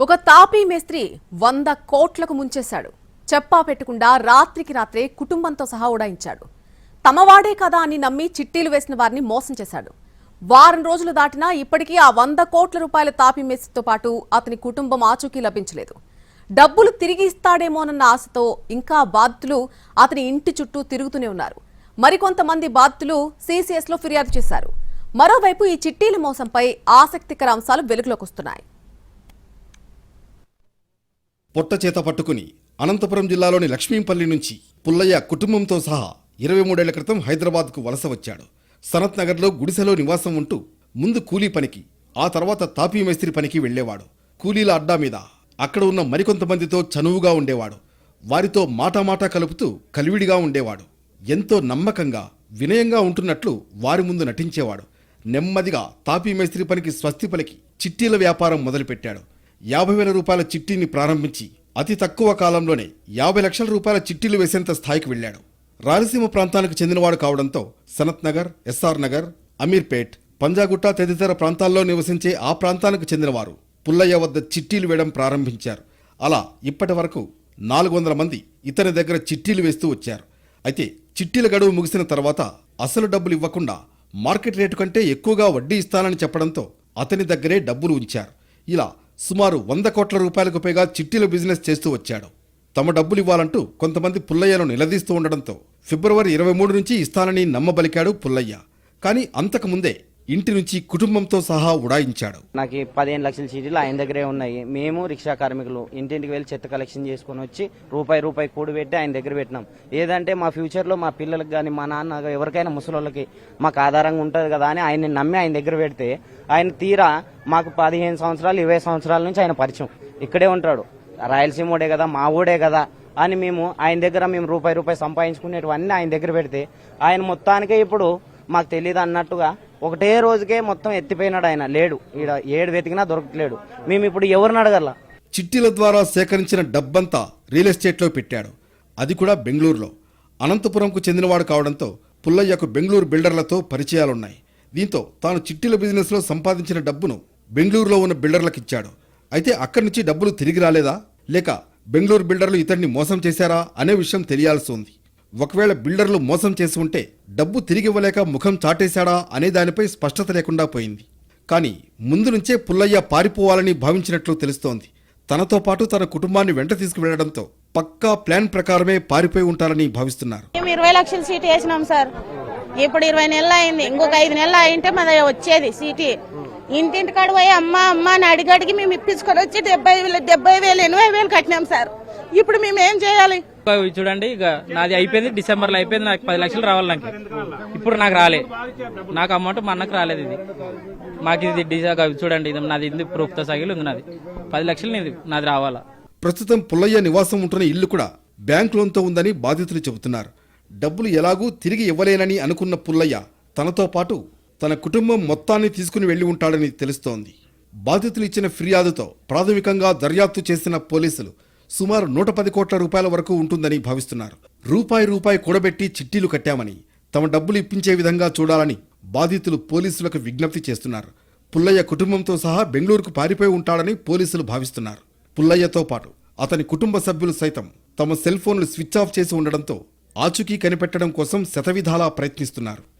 ఒక తాపీ మేస్త్రి వంద కోట్లకు ముంచేశాడు. చెప్పా పెట్టకుండా రాత్రికి రాత్రే కుటుంబంతో సహా ఉడాయించాడు తమవాడే కదా అని నమ్మి చిట్టీలు వేసిన వారిని మోసం చేశాడు. వారం రోజులు దాటినా ఇప్పటికీ ఆ వంద కోట్ల రూపాయల తాపీ మేస్త్రితో పాటు అతని కుటుంబం ఆచూకీ లభించలేదు. డబ్బులు తిరిగి ఇస్తాడేమోనన్న ఆశతో ఇంకా బాధితులు అతని ఇంటి చుట్టూ తిరుగుతూనే ఉన్నారు. మరికొంతమంది బాధితులు సీసీఎస్లో ఫిర్యాదు చేశారు. మరోవైపు ఈ చిట్టీల మోసంపై ఆసక్తికర అంశాలు వెలుగులోకి వస్తున్నాయి. పొట్ట చేత పట్టుకుని అనంతపురం జిల్లాలోని లక్ష్మీపల్లి నుంచి పుల్లయ్య కుటుంబంతో సహా ఇరవై మూడేళ్ళ క్రితం హైదరాబాద్కు వలస వచ్చాడు. సనత్ నగర్లో గుడిసెలో నివాసం ఉంటూ ముందు కూలీ పనికి ఆ తర్వాత తాపీ మేస్త్రి పనికి వెళ్ళేవాడు కూలీల అడ్డా మీద అక్కడ ఉన్న మరికొంతమందితో చనువుగా ఉండేవాడు. వారితో మాటామాటా కలుపుతూ కలివిడిగా ఉండేవాడు. ఎంతో నమ్మకంగా వినయంగా ఉంటున్నట్లు వారి ముందు నటించేవాడు. నెమ్మదిగా తాపీ మేస్త్రి పనికి స్వస్తి పలికి చిట్టీల వ్యాపారం మొదలుపెట్టాడు. యాభై వేల రూపాయల చిట్టీని ప్రారంభించి అతి తక్కువ కాలంలోనే యాభై లక్షల రూపాయల చిట్టీలు వేసేంత స్థాయికి వెళ్ళాడు. రాయలసీమ ప్రాంతానికి చెందినవాడు కావడంతో సనత్ నగర్ ఎస్ఆర్ నగర్ అమీర్పేట్ పంజాగుట్ట తదితర ప్రాంతాల్లో నివసించే ఆ ప్రాంతానికి చెందినవారు పుల్లయ్య వద్ద చిట్టీలు వేయడం ప్రారంభించారు. అలా ఇప్పటి వరకు నాలుగు వందల మంది ఇతని దగ్గర చిట్టీలు వేస్తూ వచ్చారు. అయితే చిట్టీల గడువు ముగిసిన తర్వాత అసలు డబ్బులు ఇవ్వకుండా మార్కెట్ రేటు కంటే ఎక్కువగా వడ్డీ ఇస్తానని చెప్పడంతో అతని దగ్గరే డబ్బులు ఉంచారు. ఇలా సుమారు వంద కోట్ల రూపాయలకు పైగా చిట్టీల బిజినెస్ చేస్తూ వచ్చాడు. తమ డబ్బులు ఇవ్వాలంటూ కొంతమంది పుల్లయ్యను నిలదీస్తూ ఉండడంతో ఫిబ్రవరి ఇరవై మూడు నుంచి ఇస్తానని నమ్మబలికాడు పుల్లయ్య. కానీ అంతకుముందే ఇంటి నుంచి కుటుంబంతో సహా ఉడాయించాడు. నాకు పదిహేను లక్షల చీటీలు ఆయన దగ్గరే ఉన్నాయి. మేము రిక్షా కార్మికులు ఇంటింటికి వెళ్ళి చెత్త కలెక్షన్ చేసుకుని వచ్చి రూపాయి రూపాయి కూడి పెట్టి ఆయన దగ్గర పెట్టినాం. ఏదంటే మా ఫ్యూచర్లో మా పిల్లలకు కానీ మా నాన్న ఎవరికైనా ముసలోళ్ళకి మాకు ఆధారంగా ఉంటుంది కదా అని ఆయన్ని నమ్మి ఆయన దగ్గర పెడితే ఆయన తీరా మాకు పదిహేను సంవత్సరాలు ఇరవై సంవత్సరాల నుంచి ఆయన పరిచయం. ఇక్కడే ఉంటాడు. రాయలసీమ ఓడే కదా మా ఊడే కదా అని మేము ఆయన దగ్గర మేము రూపాయి రూపాయి సంపాదించుకునేటివన్నీ ఆయన దగ్గర పెడితే ఆయన మొత్తానికే ఇప్పుడు మాకు తెలియదు అన్నట్టుగా ఒకటే రోజుకే మొత్తం ఎత్తిపోయినాడు ఆయన. లేడు. ఈడ ఏడు వెతికినా దొరకట్లేడు. మేము ఇప్పుడు ఎవరిని అడగల చిట్టీల ద్వారా సేకరించిన డబ్బంతా రియల్ ఎస్టేట్లో పెట్టాడు. అది కూడా బెంగళూరులో. అనంతపురంకు చెందినవాడు కావడంతో పుల్లయ్యకు బెంగళూరు బిల్డర్లతో పరిచయాలున్నాయి. దీంతో తాను చిట్టీల బిజినెస్లో సంపాదించిన డబ్బును బెంగళూరులో ఉన్న బిల్డర్లకు ఇచ్చాడు అయితే అక్కడి నుంచి డబ్బులు తిరిగి రాలేదా? లేక బెంగళూరు బిల్డర్లు ఇతన్ని మోసం చేశారా? అనే విషయం తెలియాల్సి ఉంది. ఒకవేళ బిల్డర్లు మోసం చేసి ఉంటే డబ్బు తిరిగి ఇవ్వలేక ముఖం చాటేశాడా అనే దానిపై స్పష్టత లేకుండా పోయింది. కానీ ముందు నుంచే పుల్లయ్య పారిపోవాలని భావించినట్లు తెలుస్తోంది. తనతో పాటు తన కుటుంబాన్ని వెంట తీసుకువెళ్ళడంతో పక్కా ప్లాన్ ప్రకారమే పారిపోయి ఉంటారని భావిస్తున్నారు. మేము ఇరవై లక్షల సీటు వేసినాం సార్. ఇప్పుడు ఇరవై నెలలు అయింది. ఇంకొక ఐదు నెలలు అయింటే మన వచ్చేది సీటీ. ఇంటింటి కాడ పోయి అమ్మ అమ్మ అని అడిగి అడిగి మేము ఇప్పించుకొని వచ్చి డెబ్బై వేలు డెబ్బై వేలు ఎనభై వేలు కట్టినాం సార్. ఇప్పుడు మేము ఏం చేయాలి? చూడండి ఇక నాది అయిపోయింది డిసెంబర్లో అయిపోయింది నాకు పది లక్షలు రావాలి నాకు. ఇప్పుడు నాకు రాలే. నాకు అమౌంట్ మా అన్నకు రాలేదు ఇది. మాకు ఇది చూడండి ఇది నాది ఇది ప్రూఫ్తో సగిలి ఉంది నాది. పది లక్షలు నేను నాది రావాలా. ప్రస్తుతం పుల్లయ్య నివాసం ఉంటున్న ఇల్లు కూడా బ్యాంక్ లోన్తో ఉందని బాధితులు చెబుతున్నారు. డబ్బులు ఎలాగూ తిరిగి ఇవ్వలేనని అనుకున్న పుల్లయ్య తనతో పాటు తన కుటుంబం మొత్తాన్ని తీసుకుని వెళ్ళి ఉంటాడని తెలుస్తోంది. బాధితులు ఇచ్చిన ఫిర్యాదుతో ప్రాథమికంగా దర్యాప్తు చేసిన పోలీసులు సుమారు నూట పది కోట్ల రూపాయల వరకు ఉంటుందని భావిస్తున్నారు. రూపాయి రూపాయి కూడబెట్టి చిట్టీలు కట్టామని తమ డబ్బులు ఇప్పించే విధంగా చూడాలని బాధితులు పోలీసులకు విజ్ఞప్తి చేస్తున్నారు. పుల్లయ్య కుటుంబంతో సహా బెంగళూరుకు పారిపోయి ఉంటాడని పోలీసులు భావిస్తున్నారు. పుల్లయ్యతో పాటు అతని కుటుంబ సభ్యులు సైతం తమ సెల్ ఫోన్లు స్విచ్ ఆఫ్ చేసి ఉండడంతో ఆచూకీ కనిపెట్టడం కోసం శతవిధాలా ప్రయత్నిస్తున్నారు.